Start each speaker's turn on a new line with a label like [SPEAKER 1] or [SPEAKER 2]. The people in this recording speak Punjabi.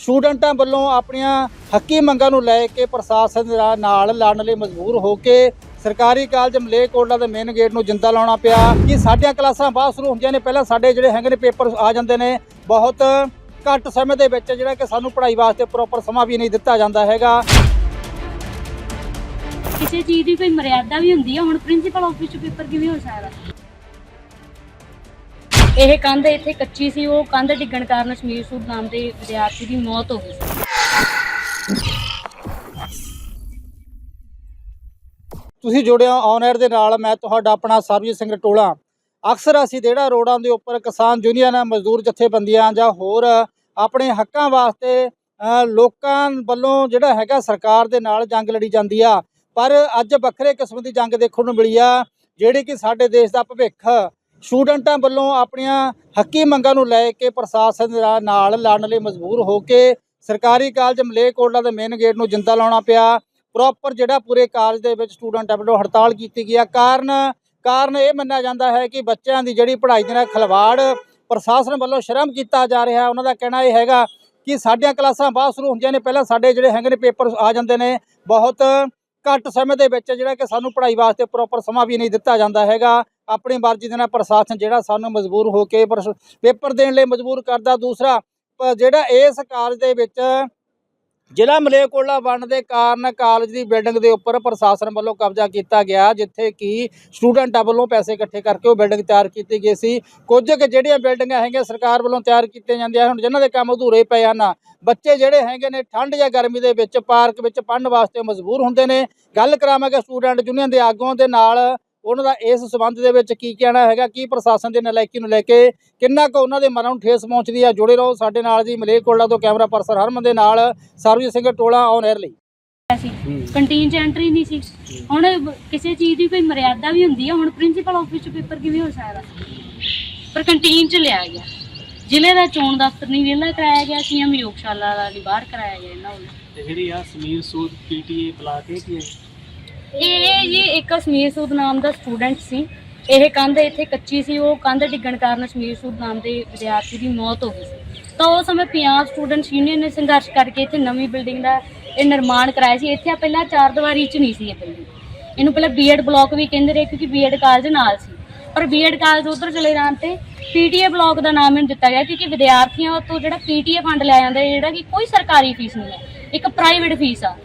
[SPEAKER 1] ਸਟੂਡੈਂਟਾਂ ਵੱਲੋਂ ਆਪਣੀਆਂ ਹੱਕੀ ਮੰਗਾਂ ਨੂੰ ਲੈ ਕੇ ਪ੍ਰਸ਼ਾਸਨ ਦੇ ਨਾਲ ਲੜਨ ਲਈ ਮਜਬੂਰ ਹੋ ਕੇ ਸਰਕਾਰੀ ਕਾਲਜ ਮਲੇਕੋਟਲਾ ਦੇ ਮੇਨ ਗੇਟ ਨੂੰ ਜਿੰਦਾ ਲਾਉਣਾ ਪਿਆ। ਕਿ ਸਾਡੀਆਂ ਕਲਾਸਾਂ ਬਾਅਦ ਸ਼ੁਰੂ ਹੁੰਦੀਆਂ ਨੇ? ਪਹਿਲਾਂ ਸਾਡੇ ਜਿਹੜੇ ਹੈਗੇ ਨੇ ਪੇਪਰ ਆ ਜਾਂਦੇ ਨੇ। ਬਹੁਤ ਘੱਟ ਸਮੇਂ ਦੇ ਵਿੱਚ ਜਿਹੜਾ ਕਿ ਸਾਨੂੰ ਪੜ੍ਹਾਈ ਵਾਸਤੇ ਪ੍ਰੋਪਰ ਸਮਾਂ ਵੀ ਨਹੀਂ ਦਿੱਤਾ ਜਾਂਦਾ ਹੈਗਾ।
[SPEAKER 2] ਕਿਸੇ ਚੀਜ਼ ਦੀ ਕੋਈ ਮਰਿਆਦਾ ਵੀ ਹੁੰਦੀ ਹੈ ਹੁਣ ਪ੍ਰਿੰਸੀਪਲ ਆਫਿਸ 'ਚ ਪੇਪਰ ਕਿਵੇਂ ਹੋ ਸਕਦਾ? ਇਹ ਕੰਧ ਇੱਥੇ ਕੱਚੀ ਸੀ, ਉਹ ਕੰਧ ਡਿੱਗਣ ਕਾਰਨ ਸ਼ਮੀਰ ਸੂਦ ਨਾਮ ਦੇ ਵਿਦਿਆਰਥੀ ਦੀ ਮੌਤ ਹੋ ਗਈ ਸੀ।
[SPEAKER 1] ਤੁਸੀਂ ਜੁੜਿਆ ਔਨ 에ਅਰ ਦੇ ਨਾਲ, ਮੈਂ ਤੁਹਾਡਾ ਆਪਣਾ ਸਰਬਜੀਤ ਸਿੰਘ ਟੋਲਾ ਅਕਸਰ ਅਸੀਂ ਜਿਹੜਾ ਰੋਡਾਂ ਦੇ ਉੱਪਰ ਕਿਸਾਨ ਯੂਨੀਅਨ ਮਜ਼ਦੂਰ ਜਥੇਬੰਦੀਆਂ ਜਾਂ ਹੋਰ ਆਪਣੇ ਹੱਕਾਂ ਵਾਸਤੇ ਲੋਕਾਂ ਵੱਲੋਂ ਜਿਹੜਾ ਹੈਗਾ ਸਰਕਾਰ ਦੇ ਨਾਲ ਜੰਗ ਲੜੀ ਜਾਂਦੀ ਆ। ਪਰ ਅੱਜ ਵੱਖਰੇ ਕਿਸਮ ਦੀ ਜੰਗ ਦੇਖਣ ਨੂੰ ਮਿਲੀ ਆ, ਜਿਹੜੀ ਕਿ ਸਾਡੇ ਦੇਸ਼ ਦਾ ਭਵਿੱਖ ਸਟੂਡੈਂਟਾਂ ਵੱਲੋਂ ਆਪਣੀਆਂ ਹੱਕੀ ਮੰਗਾਂ ਨੂੰ ਲੈ ਕੇ ਪ੍ਰਸ਼ਾਸਨ ਦੇ ਨਾਲ ਲੜਨ ਲਈ ਮਜਬੂਰ ਹੋ ਕੇ ਸਰਕਾਰੀ ਕਾਲਜ ਮਲੇਕੋਟਲਾ ਦੇ ਮੇਨ ਗੇਟ ਨੂੰ ਜਿੰਦਾ ਲਾਉਣਾ ਪਿਆ। ਪ੍ਰੋਪਰ ਜਿਹੜਾ ਪੂਰੇ ਕਾਲਜ ਦੇ ਵਿੱਚ ਸਟੂਡੈਂਟਾਂ ਵੱਲੋਂ ਹੜਤਾਲ ਕੀਤੀ ਗਈ ਆ। ਕਾਰਨ ਕਾਰਨ ਇਹ ਮੰਨਿਆ ਜਾਂਦਾ ਹੈ ਕਿ ਬੱਚਿਆਂ ਦੀ ਜਿਹੜੀ ਪੜ੍ਹਾਈ ਦੇ ਨਾਲ ਖਿਲਵਾੜ ਪ੍ਰਸ਼ਾਸਨ ਵੱਲੋਂ ਸ਼ਰਮ ਕੀਤਾ ਜਾ ਰਿਹਾ ਉਹਨਾਂ ਦਾ ਕਹਿਣਾ ਇਹ ਹੈਗਾ ਕਿ ਸਾਡੀਆਂ ਕਲਾਸਾਂ ਬਾਅਦ ਸ਼ੁਰੂ ਹੁੰਦੀਆਂ ਨੇ, ਪਹਿਲਾਂ ਸਾਡੇ ਜਿਹੜੇ ਹੈਗੇ ਨੇ ਪੇਪਰ ਆ ਜਾਂਦੇ ਨੇ। ਬਹੁਤ ਘੱਟ ਸਮੇਂ ਦੇ ਵਿੱਚ ਜਿਹੜਾ ਕਿ ਸਾਨੂੰ ਪੜ੍ਹਾਈ ਵਾਸਤੇ ਪ੍ਰੋਪਰ ਸਮਾਂ ਵੀ ਨਹੀਂ ਦਿੱਤਾ ਜਾਂਦਾ ਹੈਗਾ। ਆਪਣੀ ਮਰਜ਼ੀ ਦੇ ਨਾਲ ਪ੍ਰਸ਼ਾਸਨ ਜਿਹੜਾ ਸਾਨੂੰ ਮਜਬੂਰ ਹੋ ਕੇ ਪਰਸ- ਪੇਪਰ ਦੇਣ ਲਈ ਮਜਬੂਰ ਕਰਦਾ। ਦੂਸਰਾ ਜਿਹੜਾ ਇਸ ਕਾਲਜ ਦੇ ਵਿੱਚ ਜ਼ਿਲ੍ਹਾ ਮਲੇਕੋਟਲਾ ਬਣਨ ਦੇ ਕਾਰਨ ਕਾਲਜ ਦੀ ਬਿਲਡਿੰਗ ਦੇ ਉੱਪਰ ਪ੍ਰਸ਼ਾਸਨ ਵੱਲੋਂ ਕਬਜ਼ਾ ਕੀਤਾ ਗਿਆ, ਜਿੱਥੇ ਕਿ ਸਟੂਡੈਂਟਾਂ ਵੱਲੋਂ ਪੈਸੇ ਇਕੱਠੇ ਕਰਕੇ ਉਹ ਬਿਲਡਿੰਗ ਤਿਆਰ ਕੀਤੀ ਗਈ ਸੀ। ਕੁਝ ਕੁ ਜਿਹੜੀਆਂ ਬਿਲਡਿੰਗਾਂ ਹੈਗੀਆਂ ਸਰਕਾਰ ਵੱਲੋਂ ਤਿਆਰ ਕੀਤੀਆਂ ਜਾਂਦੀਆਂ ਹੁਣ ਜਿਨ੍ਹਾਂ ਦੇ ਕੰਮ ਅਧੂਰੇ ਪਏ ਹਨ। ਬੱਚੇ ਜਿਹੜੇ ਹੈਗੇ ਨੇ ਠੰਡ ਜਾਂ ਗਰਮੀ ਦੇ ਵਿੱਚ ਪਾਰਕ ਵਿੱਚ ਪੜ੍ਹਨ ਵਾਸਤੇ ਮਜਬੂਰ ਹੁੰਦੇ ਨੇ। ਗੱਲ ਕਰਾਵਾਂਗੇ ਸਟੂਡੈਂਟ ਯੂਨੀਅਨ ਦੇ ਆਗੂਆਂ ਦੇ ਨਾਲ। ਉਹਨਾਂ ਦਾ ਇਸ ਸਬੰਧ ਦੇ ਵਿੱਚ ਕੀ ਕਹਿਣਾ ਹੈਗਾ ਕੀ ਪ੍ਰਸ਼ਾਸਨ ਦੇ ਨਲਾਇਕੀ ਨੂੰ ਲੈ ਕੇ ਕਿੰਨਾ ਕੁ ਉਹਨਾਂ ਦੇ ਮਨਾਂ ਨੂੰ ਠੇਸ ਪਹੁੰਚਦੀ ਆ? ਜੁੜੇ ਰਹੋ ਸਾਡੇ ਨਾਲ ਜੀ ਮਲੇਕੋਟਲਾ ਤੋਂ ਕੈਮਰਾ ਪਰਸਨ ਹਰਮਨ ਦੇ ਨਾਲ ਸਰਬਜੀਤ ਸਿੰਘ ਟੋਲਾ ਔਨ 에ਅਰ ਲਈ।
[SPEAKER 2] ਸੀ ਕੰਟੀਨ 'ਚ ਐਂਟਰੀ ਨਹੀਂ ਸੀ। ਹੁਣ ਕਿਸੇ ਚੀਜ਼ ਦੀ ਕੋਈ ਮਰਿਆਦਾ ਵੀ ਹੁੰਦੀ ਹੈ ਹੁਣ ਪ੍ਰਿੰਸੀਪਲ ਆਫਿਸ 'ਚ ਪੇਪਰ ਕਿਵੇਂ ਹੋ ਸਕਦਾ? ਪਰ ਕੰਟੀਨ 'ਚ ਲਿਆ ਗਿਆ। ਜ਼ਿਲ੍ਹੇ ਦਾ ਚੋਣ ਦਫ਼ਤਰ ਨਹੀਂ ਵਿਹਲਾ ਕਰਾਇਆ ਗਿਆ ਸੀਐਮ ਯੋਗਸ਼ਾਲਾ ਦਾ ਨਹੀਂ ਬਾਹਰ ਕਰਾਇਆ ਗਿਆ ਇਹਨਾਂ ਵੱਲੋਂ।
[SPEAKER 3] ਤੇ ਜਿਹੜੀ ਆ ਸਮੀਰ ਸੂਦ ਪੀਟੀਏ ਬਲਾਕ ਇਹ ਕੀ ਹੈ
[SPEAKER 2] ਇਹ ਜੀ ਇੱਕ ਸਮੀਰ ਸੂਦ ਨਾਮ ਦਾ ਸਟੂਡੈਂਟ ਸੀ। ਇਹ ਕੰਧ ਇੱਥੇ ਕੱਚੀ ਸੀ, ਉਹ ਕੰਧ ਡਿੱਗਣ ਕਾਰਨ ਸਮੀਰ ਸੂਦ ਨਾਮ ਦੇ ਵਿਦਿਆਰਥੀ ਦੀ ਮੌਤ ਹੋ ਗਈ ਸੀ। ਤਾਂ ਉਸ ਸਮੇਂ ਪੰਜਾਬ ਸਟੂਡੈਂਟਸ ਯੂਨੀਅਨ ਨੇ ਸੰਘਰਸ਼ ਕਰਕੇ ਇੱਥੇ ਨਵੀਂ ਬਿਲਡਿੰਗ ਦਾ ਇਹ ਨਿਰਮਾਣ ਕਰਾਇਆ ਸੀ। ਇੱਥੇ ਆ ਪਹਿਲਾਂ ਚਾਰ ਦੀਵਾਰੀ ਚ ਨਹੀਂ ਸੀ ਇਹ ਬਿਲਡਿੰਗ। ਇਹਨੂੰ ਪਹਿਲਾਂ ਬੀਐਡ ਬਲਾਕ ਵੀ ਕਹਿੰਦੇ ਰਹੇ ਕਿਉਂਕਿ ਬੀਐਡ ਕਾਲਜ ਨਾਲ ਸੀ। ਪਰ ਬੀਐਡ ਕਾਲਜ ਉਧਰ ਚਲੇ ਜਾਣ ਤੇ ਪੀਟੀਏ ਬਲਾਕ ਦਾ ਨਾਮ ਇਹਨੂੰ ਦਿੱਤਾ ਗਿਆ ਕਿਉਂਕਿ ਵਿਦਿਆਰਥੀਆਂ ਤੋਂ ਜਿਹੜਾ ਪੀਟੀਏ ਫੰਡ ਲਿਆ ਜਾਂਦਾ ਜਿਹੜਾ ਕਿ ਕੋਈ ਸਰਕਾਰੀ ਫੀਸ ਨਹੀਂ ਹੈ, ਇੱਕ ਪ੍ਰਾਈਵੇਟ ਫੀਸ ਆ।